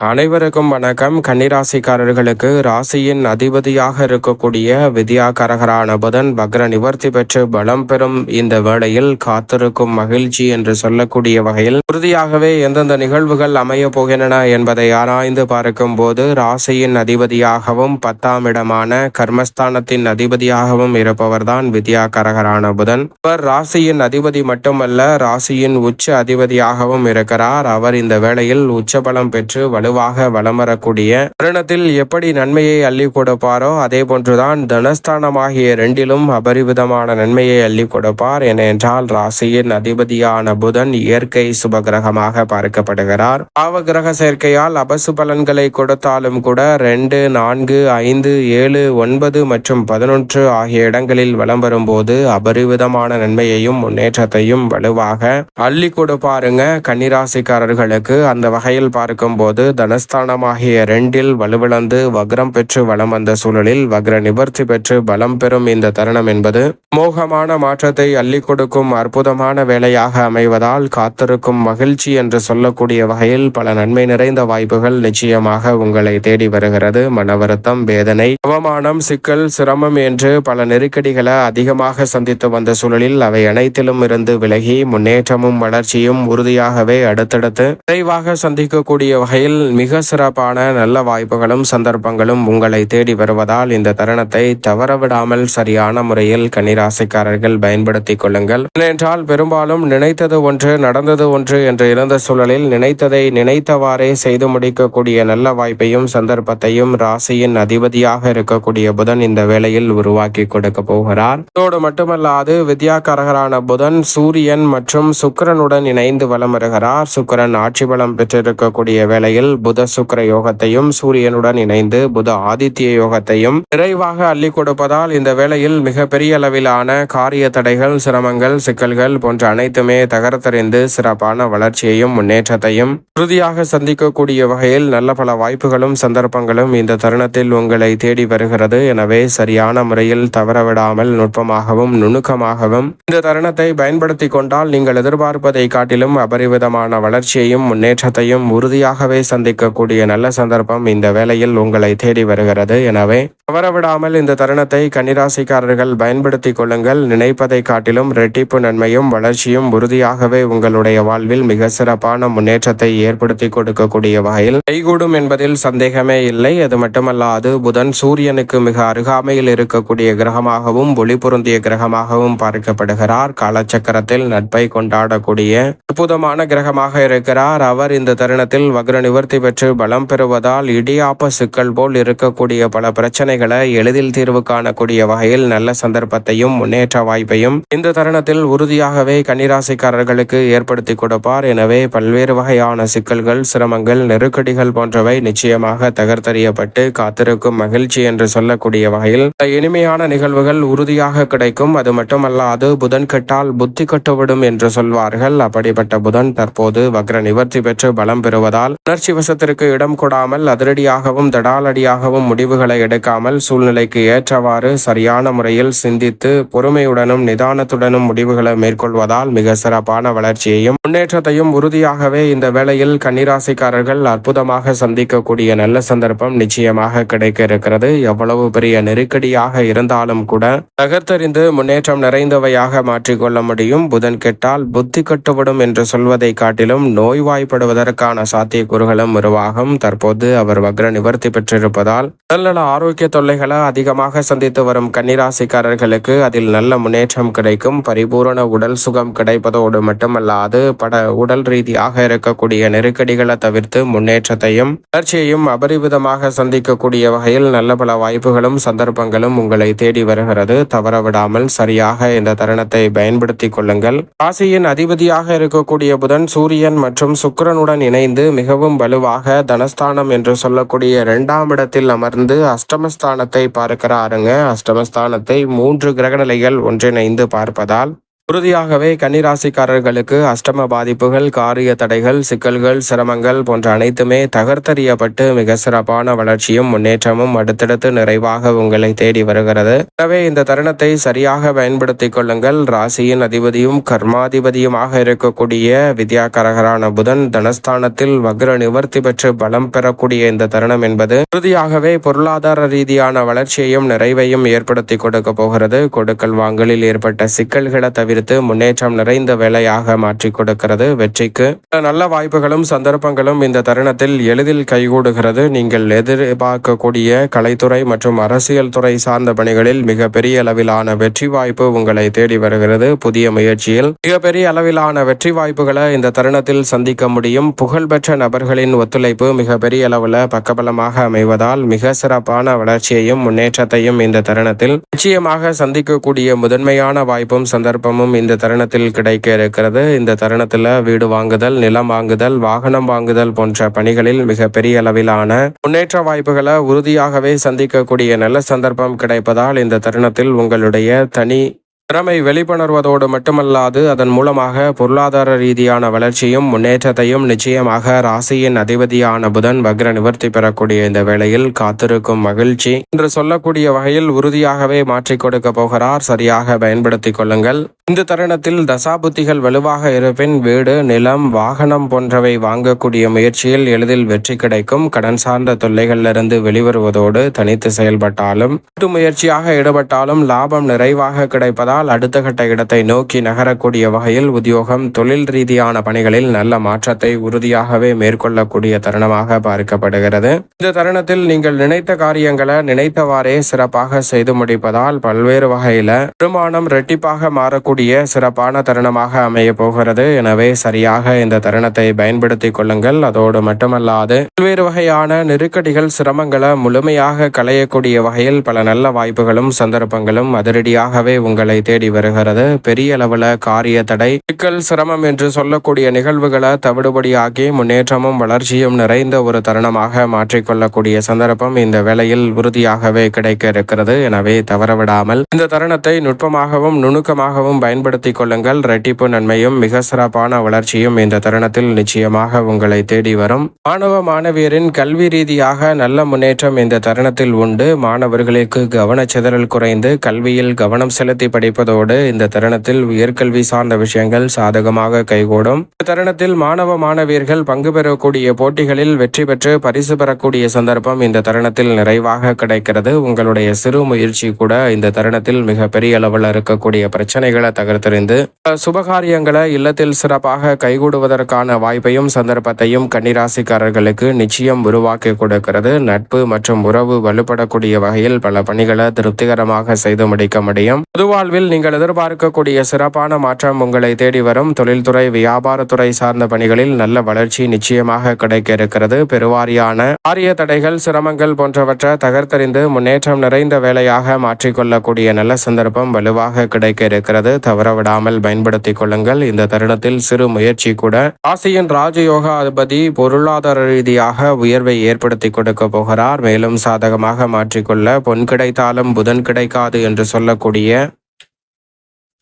அனைவருக்கும் வணக்கம். கன்னிராசிக்காரர்களுக்கு ராசியின் அதிபதியாக இருக்கக்கூடிய வித்யாகரகரான புதன் பக்ர நிவர்த்தி பெற்று பலம் பெறும் இந்த வேளையில் காத்திருக்கும் மகிழ்ச்சி என்று சொல்லக்கூடிய வகையில் உறுதியாகவே எந்தெந்த நிகழ்வுகள் அமைய போகின்றன என்பதை ஆராய்ந்து பார்க்கும் போது ராசியின் அதிபதியாகவும் பத்தாம் இடமான கர்மஸ்தானத்தின் அதிபதியாகவும் இருப்பவர்தான் வித்யாகரகரான புதன். இவர் ராசியின் அதிபதி மட்டுமல்ல ராசியின் உச்ச அதிபதியாகவும் இருக்கிறார். அவர் இந்த வேளையில் உச்சபலம் பெற்று வலுவாக வலம் வரக்கூடிய தருணத்தில் எப்படி நன்மையை அள்ளி கொடுப்பாரோ அதே போன்றுதான் தனஸ்தானமாகிய இரண்டிலும் அபரிவிதமான நன்மையை அள்ளி கொடுப்பார். ஏனென்றால் ராசியின் அதிபதியான புதன் இயற்கை சுபகிரகமாக பார்க்கப்படுகிறார். பாவகிரக சேர்க்கையால் அபசு பலன்களை கொடுத்தாலும் கூட ரெண்டு நான்கு ஐந்து ஏழு ஒன்பது மற்றும் பதினொன்று ஆகிய இடங்களில் வலம் வரும்போது அபரிவிதமான நன்மையையும் முன்னேற்றத்தையும் வலுவாக அள்ளி கொடுப்பாருங்க. கன்னிராசிக்காரர்களுக்கு அந்த வகையில் பார்க்கும்போது தனஸ்தானமாகிய ரெண்டில் வலுவிழந்து வக்ரம் பெற்று வலம் வந்த சூழலில் வக்ர நிவர்த்தி பெற்று பலம் பெறும் இந்த தருணம் என்பது மோகமான மாற்றத்தை அள்ளி கொடுக்கும் அற்புதமான வேலையாக அமைவதால் காத்திருக்கும் மகிழ்ச்சி என்று சொல்லக்கூடிய வகையில் பல நன்மை நிறைந்த வாய்ப்புகள் நிச்சயமாக உங்களை தேடி வருகிறது. மன வருத்தம் வேதனை அவமானம் சிக்கல் சிரமம் என்று பல நெருக்கடிகளை அதிகமாக சந்தித்து வந்த சூழலில் அவை அனைத்திலும் இருந்து விலகி முன்னேற்றமும் வளர்ச்சியும் உறுதியாகவே அடுத்தடுத்து விரைவாக சந்திக்கக்கூடிய வகையில் மிக சிறப்பான நல்ல வாய்ப்புகளும் சந்தர்ப்பங்களும் உங்களை தேடி வருவதால் இந்த தருணத்தை தவறவிடாமல் சரியான முறையில் கன்னிராசிக்காரர்கள் பயன்படுத்திக் கொள்ளுங்கள். ஏனென்றால் பெரும்பாலும் நினைத்தது ஒன்று நடந்தது ஒன்று என்று இருந்த சூழலில் நினைத்ததை நினைத்தவாறே செய்து முடிக்கக்கூடிய நல்ல வாய்ப்பையும் சந்தர்ப்பத்தையும் ராசியின் அதிபதியாக இருக்கக்கூடிய புதன் இந்த வேளையில் உருவாக்கி கொடுக்க போகிறார். இதோடு மட்டுமல்லாது வித்யாக்காரகரான புதன் சூரியன் மற்றும் சுக்கிரனுடன் இணைந்து வலம் வருகிறார். சுக்கிரன் ஆட்சி பலம் பெற்றிருக்கக்கூடிய வேளையில் புத சுக்கிர யோகத்தையும் சூரியனுடன் இணைந்து புத ஆதித்ய யோகத்தையும் நிறைவாக அள்ளி கொடுப்பதால் இந்த வேளையில் மிகப்பெரிய அளவிலான காரிய தடைகள் சிரமங்கள் சிக்கல்கள் போன்ற அனைத்துமே தகர்த்தறிந்து சிறப்பான வளர்ச்சியையும் முன்னேற்றத்தையும் உறுதியாக சந்திக்கக்கூடிய வகையில் நல்ல பல வாய்ப்புகளும் சந்தர்ப்பங்களும் இந்த தருணத்தில் உங்களை தேடி வருகிறது. எனவே சரியான முறையில் தவறவிடாமல் நுட்பமாகவும் நுணுக்கமாகவும் இந்த தருணத்தை பயன்படுத்தி கொண்டால் நீங்கள் எதிர்பார்ப்பதை காட்டிலும் அபரிவிதமான வளர்ச்சியையும் முன்னேற்றத்தையும் உறுதியாகவே சந்திக்கக்கூடிய நல்ல சந்தர்ப்பம் இந்த வேளையில் உங்களை தேடி வருகிறது. எனவே தவறவிடாமல் இந்த தருணத்தை கன்னிராசிக்காரர்கள் பயன்படுத்தி கொள்ளுங்கள். நினைப்பதை காட்டிலும் ரெட்டிப்பு நன்மையும் வளர்ச்சியும் உறுதியாகவே உங்களுடைய வாழ்வில் மிக சிறப்பான முன்னேற்றத்தை ஏற்படுத்தி கொடுக்கக்கூடிய வகையில் கைகூடும் என்பதில் சந்தேகமே இல்லை. அது மட்டுமல்லாது புதன் சூரியனுக்கு மிக அருகாமையில் இருக்கக்கூடிய கிரகமாகவும் ஒளி பொருந்திய கிரகமாகவும் பார்க்கப்படுகிறார். காலச்சக்கரத்தில் நட்பை கொண்டாடக்கூடிய அற்புதமான கிரகமாக இருக்கிறார். அவர் இந்த தருணத்தில் வக்ர நிவர்த்தி பெற்று பலம் பெறுவதால் இடியாப்ப சிக்கல் போல் இருக்கக்கூடிய பல பிரச்சனைகளை எளிதில் தீர்வு காணக்கூடிய வகையில் நல்ல சந்தர்ப்பத்தையும் முன்னேற்ற வாய்ப்பையும் இந்த தருணத்தில் உறுதியாகவே கன்னிராசிக்காரர்களுக்கு ஏற்படுத்தி கொடுப்பார். எனவே பல்வேறு வகையான சிக்கல்கள் சிரமங்கள் நெருக்கடிகள் போன்றவை நிச்சயமாக தகர்த்தறியப்பட்டு காத்திருக்கும் மகிழ்ச்சி என்று சொல்லக்கூடிய வகையில் இனிமையான நிகழ்வுகள் உறுதியாக கிடைக்கும். அது மட்டுமல்லாது புதன் கெட்டால் புத்தி கட்டுவிடும் என்று சொல்வார்கள். அப்படிப்பட்ட புதன் தற்போது வக்ர நிவர்த்தி பெற்று பலம் பெறுவதால் உணர்ச்சி வசத்திற்கு இடம் கொடாமல் அதிரடியாகவும் தடாலடியாகவும் முடிவுகளை எடுக்காமல் சூழ்நிலைக்கு ஏற்றவாறு சரியான முறையில் சிந்தித்து பொறுமையுடனும் நிதானத்துடனும் முடிவுகளை மேற்கொள்வதால் மிக சிறப்பான வளர்ச்சியையும் முன்னேற்றத்தையும் உறுதியாகவே இந்த வேளையில் கன்னிராசிக்காரர்கள் அற்புதமாக சந்திக்கக்கூடிய நல்ல சந்தர்ப்பம் நிச்சயமாக கிடைக்க இருக்கிறது எவ்வளவு பெரிய நெருக்கடியாக இருந்தாலும் கூட தகர்த்தறிந்து முன்னேற்றம் நிறைந்தவையாக மாற்றிக்கொள்ள முடியும். புதன் கெட்டால் புத்தி கட்டுவிடும் என்று சொல்வதை காட்டிலும் நோய்வாய்ப்படுவதற்கான சாத்தியக்கூறுகளும் உருவாகும். தற்போது அவர் வக்ர நிவர்த்தி பெற்றிருப்பதால் உடல்நல ஆரோக்கிய தொல்லைகளை அதிகமாக சந்தித்து வரும் கன்னிராசிக்காரர்களுக்கு அதில் நல்ல முன்னேற்றம் கிடைக்கும். பரிபூரண உடல் சுகம் கிடைப்பதோடு மட்டுமல்லாது பட உடல் ரீதியாக இருக்கக்கூடிய நெருக்கடிகளை தவிர்த்து முன்னேற்றத்தையும் வளர்ச்சியையும் அபரிவிதமாக சந்திக்கக்கூடிய வகையில் நல்ல பல வாய்ப்புகளும் சந்தர்ப்பங்களும் உங்களை தேடி வருகிறது. தவறவிடாமல் சரியாக இந்த தருணத்தை பயன்படுத்திக் கொள்ளுங்கள். ராசியின் அதிபதியாக இருக்கக்கூடிய புதன் சூரியன் மற்றும் சுக்கரனுடன் இணைந்து மிகவும் வலு வலுவாக தனஸ்தானம் என்று சொல்லக்கூடிய இரண்டாம் இடத்தில் அமர்ந்து அஷ்டமஸ்தானத்தை பார்க்கிறாருங்க. அஷ்டமஸ்தானத்தை மூன்று கிரகநிலைகள் ஒன்றிணைந்து பார்ப்பதால் உறுதியாகவே கன்னிராசிக்காரர்களுக்கு அஷ்டம பாதிப்புகள் காரிய தடைகள் சிக்கல்கள் சிரமங்கள் போன்ற அனைத்துமே தகர்த்தறியப்பட்டு மிக சிறப்பான வளர்ச்சியும் முன்னேற்றமும் அடுத்தடுத்து நிறைவாக உங்களை தேடி வருகிறது. எனவே இந்த தருணத்தை சரியாக பயன்படுத்திக் கொள்ளுங்கள். ராசியின் அதிபதியும் கர்மாதிபதியுமாக இருக்கக்கூடிய வித்யாகரகரான புதன் தனஸ்தானத்தில் வக்ர நிவர்த்தி பெற்று பலம் பெறக்கூடிய இந்த தருணம் என்பது உறுதியாகவே பொருளாதார ரீதியான வளர்ச்சியையும் நிறைவையும் ஏற்படுத்தி கொடுக்க போகிறது. கொடுக்கல் வாங்கலில் ஏற்பட்ட சிக்கல்களை தவிர்த்து முன்னேற்றம் நிறைந்த வேலையாக மாற்றி கொடுக்கிறது. வெற்றிக்கு நல்ல வாய்ப்புகளும் சந்தர்ப்பங்களும் இந்த தருணத்தில் எளிதில் கைகூடுகிறது. நீங்கள் எதிர்பார்க்கக்கூடிய கலைத்துறை மற்றும் அரசியல் துறை சார்ந்த பணிகளில் மிக பெரிய அளவிலான வெற்றி வாய்ப்பு உங்களை தேடி வருகிறது. புதிய முயற்சியில் மிகப்பெரிய அளவிலான வெற்றி வாய்ப்புகளை இந்த தருணத்தில் சந்திக்க முடியும். புகழ்பெற்ற நபர்களின் ஒத்துழைப்பு மிக பெரிய அளவில் பக்கபலமாக அமைவதால் மிக சிறப்பான வளர்ச்சியையும் முன்னேற்றத்தையும் இந்த தருணத்தில் நிச்சயமாக சந்திக்கக்கூடிய முதன்மையான வாய்ப்பும் சந்தர்ப்பமும் இந்த தருணத்தில் கிடைக்க இருக்கிறது இந்த தருணத்தில் வீடு வாங்குதல் நிலம் வாங்குதல் வாகனம் வாங்குதல் போன்ற பணிகளில் மிக பெரிய அளவிலான முன்னேற்ற வாய்ப்புகளை உறுதியாகவே சந்திக்கக்கூடிய நல்ல சந்தர்ப்பம் கிடைப்பதால் இந்த தருணத்தில் உங்களுடைய தனி திறமை வெளிக்கொணர்வதோடு மட்டுமல்லாது அதன் மூலமாக பொருளாதார ரீதியான வளர்ச்சியும் முன்னேற்றத்தையும் நிச்சயமாக ராசியின் அதிபதியான புதன் வக்ர நிவர்த்தி பெறக்கூடிய இந்த வேளையில் காத்திருக்கும் மகிழ்ச்சி. என்று சொல்லக்கூடிய வகையில் உறுதியாகவே மாற்றிக் கொடுக்க போகிறார். சரியாக பயன்படுத்திக் கொள்ளுங்கள். இந்த தருணத்தில் தசாபுத்திகள் வலுவாக இருப்பின் வீடு நிலம் வாகனம் போன்றவை வாங்கக்கூடிய முயற்சியில் எளிதில் வெற்றி கிடைக்கும். கடன் சார்ந்த தொல்லைகளிலிருந்து வெளிவருவதோடு தனித்து செயல்பட்டாலும் கூட்டு முயற்சியாக ஈடுபட்டாலும் லாபம் நிறைவாக கிடைப்பதால் அடுத்த கட்ட இடத்தை நோக்கி நகரக்கூடிய வகையில் உத்தியோகம் தொழில் ரீதியான பணிகளில் நல்ல மாற்றத்தை உறுதியாகவே மேற்கொள்ளக்கூடிய தருணமாக பார்க்கப்படுகிறது. இந்த தருணத்தில் நீங்கள் நினைத்த காரியங்களை நினைத்தவாறே சிறப்பாக செய்து முடிப்பதால் பல்வேறு வகையில வருமானம் ரெட்டிப்பாக மாறக்கூடிய சிறப்பான தருணமாக அமைய போகிறது. எனவே சரியாக இந்த தருணத்தை பயன்படுத்திக் கொள்ளுங்கள். அதோடு மட்டுமல்லாது பல்வேறு வகையான நெருக்கடிகள் சிரமங்களை முழுமையாக களையக்கூடிய வகையில் பல நல்ல வாய்ப்புகளும் சந்தர்ப்பங்களும் அதிரடியாகவே உங்களை தேடி வருகிறது. பெரிய அளவுல காரிய தடை சிக்கல் சிரமம் என்று சொல்லக்கூடிய நிகழ்வுகளை தவிடுபடியாக்கி முன்னேற்றமும் வளர்ச்சியும் நிறைந்த ஒரு தருணமாக மாற்றிக்கொள்ளக்கூடிய சந்தர்ப்பம் இந்த வேளையில் உறுதியாகவே கிடைக்க இருக்கிறது. எனவே தவறவிடாமல் இந்த தருணத்தை நுட்பமாகவும் நுணுக்கமாகவும் பயன்படுத்திக் கொள்ளுங்கள். ரெட்டிப்பு நன்மையும் மிக சிறப்பான வளர்ச்சியும் இந்த தருணத்தில் நிச்சயமாக உங்களை தேடி வரும். மாணவ மாணவியரின் கல்வி ரீதியாக நல்ல முன்னேற்றம் இந்த தருணத்தில் உண்டு. மாணவர்களுக்கு கவனச்சிதறல் குறைந்து கல்வியில் கவனம் செலுத்தி படிப்பதோடு இந்த தருணத்தில் உயர்கல்வி சார்ந்த விஷயங்கள் சாதகமாக கைகூடும். இந்த தருணத்தில் மாணவ மாணவியர்கள் பங்கு பெறக்கூடிய போட்டிகளில் வெற்றி பெற்று பரிசு பெறக்கூடிய சந்தர்ப்பம் இந்த தருணத்தில் நிறைவாக கிடைக்கிறது. உங்களுடைய சிறு முயற்சி கூட இந்த தருணத்தில் மிக பெரிய அளவில் இருக்கக்கூடிய பிரச்சனைகளை தகர்த்தெறிந்து சுபகாரியங்களை இல்லத்தில் சிறப்பாக கைகூடுவதற்கான வாய்ப்பையும் சந்தர்ப்பத்தையும் கன்னிராசிக்காரர்களுக்கு நிச்சயம் உருவாக்கி கொடுக்கிறது. நட்பு மற்றும் உறவு வலுப்படக்கூடிய வகையில் பல பணிகளை திருப்திகரமாக செய்து முடிக்க முடியும். பொதுவாழ்வில் நீங்கள் எதிர்பார்க்கக்கூடிய சிறப்பான மாற்றம் உங்களை தேடி வரும். தொழில்துறை வியாபாரத்துறை சார்ந்த பணிகளில் நல்ல வளர்ச்சி நிச்சயமாக கிடைக்க இருக்கிறது பெருவாரியான ஆரிய தடைகள் சிரமங்கள் போன்றவற்றை தகர்த்தறிந்து முன்னேற்றம் நிறைந்த வேலையாக மாற்றிக்கொள்ளக்கூடிய நல்ல சந்தர்ப்பம் வலுவாக கிடைக்க இருக்கிறது தவறவிடாமல் பயன்படுத்திக் கொள்ளுங்கள். இந்த தருணத்தில் சிறு முயற்சி கூட ராசியின் ராஜயோக அதிபதி பொருளாதார ரீதியாக உயர்வை ஏற்படுத்தி கொடுக்க போகிறார். மேலும் சாதகமாக மாற்றிக்கொள்ள பொன் கிடைத்தாலும் புதன் கிடைக்காது என்று சொல்லக்கூடிய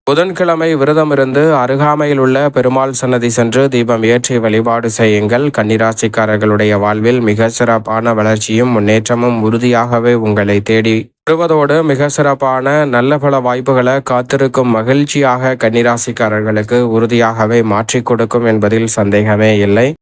புதன்கிழமை விரதமிருந்து அருகாமையில் உள்ள பெருமாள் சன்னதி சென்று தீபம் ஏற்றி வழிபாடு செய்யுங்கள். கன்னிராசிக்காரர்களுடைய வாழ்வில் மிக சிறப்பான வளர்ச்சியும் முன்னேற்றமும் உறுதியாகவே உங்களை தேடி வருவதோடு மிக சிறப்பான நல்ல பல வாய்ப்புகளை காத்திருக்கும் மகிழ்ச்சியாக கன்னிராசிக்காரர்களுக்கு உறுதியாகவே மாற்றிக் கொடுக்கும் என்பதில் சந்தேகமே இல்லை.